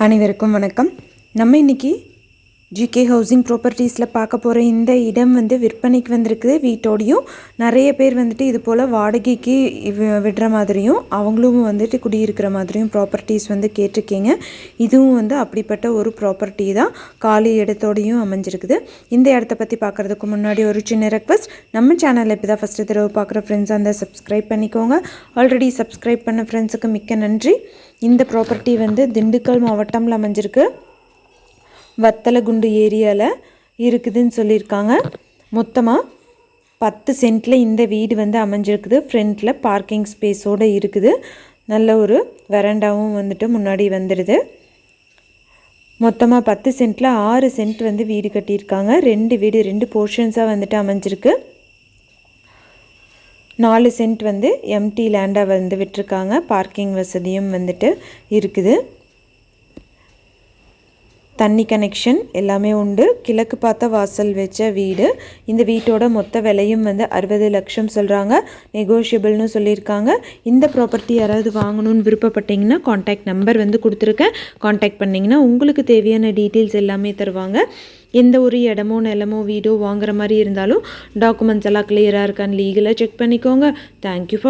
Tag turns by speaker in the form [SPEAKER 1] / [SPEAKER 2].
[SPEAKER 1] அனைவருக்கும் வணக்கம். நம்ம இன்னைக்கு ஜிகே ஹவுசிங் ப்ராப்பர்ட்டிஸில் பார்க்க போகிற இந்த இடம் வந்து விற்பனைக்கு வந்திருக்குது. வீட்டோடையும் நிறைய பேர் வந்துட்டு இது போல் வாடகைக்கு வி- விடுற மாதிரியும் அவங்களும் வந்துட்டு குடியிருக்கிற மாதிரியும் ப்ராப்பர்ட்டிஸ் வந்து கேட்டிருக்கீங்க. இதுவும் வந்து அப்படிப்பட்ட ஒரு ப்ராப்பர்ட்டி தான். காலி இடத்தோடையும் அமைஞ்சிருக்குது. இந்த இடத்த பற்றி பார்க்குறதுக்கு முன்னாடி ஒரு சின்ன ரெக்வஸ்ட் நம்ம சேனலில் இப்போ தான் ஃபஸ்ட்டு தடவை பார்க்குற ஃப்ரெண்ட்ஸ் அந்த சப்ஸ்கிரைப் பண்ணிக்கோங்க. ஆல்ரெடி சப்ஸ்கிரைப் பண்ண ஃப்ரெண்ட்ஸுக்கு மிக்க நன்றி. இந்த ப்ராப்பர்ட்டி வந்து திண்டுக்கல் மாவட்டம்ல அமைஞ்சிருக்கு. வத்தலகுண்டு ஏரியாவில் இருக்குதுன்னு சொல்லியிருக்காங்க. மொத்தமாக பத்து சென்ட்டில் இந்த வீடு வந்து அமைஞ்சிருக்குது. ஃப்ரண்ட்டில் பார்க்கிங் ஸ்பேஸோடு இருக்குது. நல்ல ஒரு வெரண்டாவும் வந்துட்டு முன்னாடி வந்துடுது மொத்தமாக பத்து சென்ட்டில் ஆறு சென்ட் வந்து வீடு கட்டியிருக்காங்க. ரெண்டு வீடு ரெண்டு போர்ஷன்ஸாக வந்துட்டு அமைஞ்சிருக்கு. நாலு சென்ட் வந்து எம்டி லேண்டாக வந்து விட்டுருக்காங்க. பார்க்கிங் வசதியும் வந்துட்டு இருக்குது. தண்ணி கனெக்ஷன் எல்லாமே உண்டு. கிழக்கு பார்த்த வாசல் வச்ச வீடு. இந்த வீட்டோட மொத்த விலையும் வந்து அறுபது லட்சம் சொல்கிறாங்க நெகோஷியபிள்னு சொல்லியிருக்காங்க. இந்த ப்ராப்பர்ட்டி யாராவது வாங்கணும்னு விருப்பப்பட்டீங்கன்னா காண்டாக்ட் நம்பர் வந்து கொடுத்துருக்கேன். காண்டாக்ட் பண்ணிங்கன்னா உங்களுக்கு தேவையான டீட்டெயில்ஸ் எல்லாமே தருவாங்க. எந்த ஒரு இடமோ நிலமோ வீடோ வாங்குற மாதிரி இருந்தாலும் டாக்குமெண்ட்ஸ் எல்லாம் கிளியராக இருக்கான்னு லீகலாக செக் பண்ணிக்கோங்க. Thank you for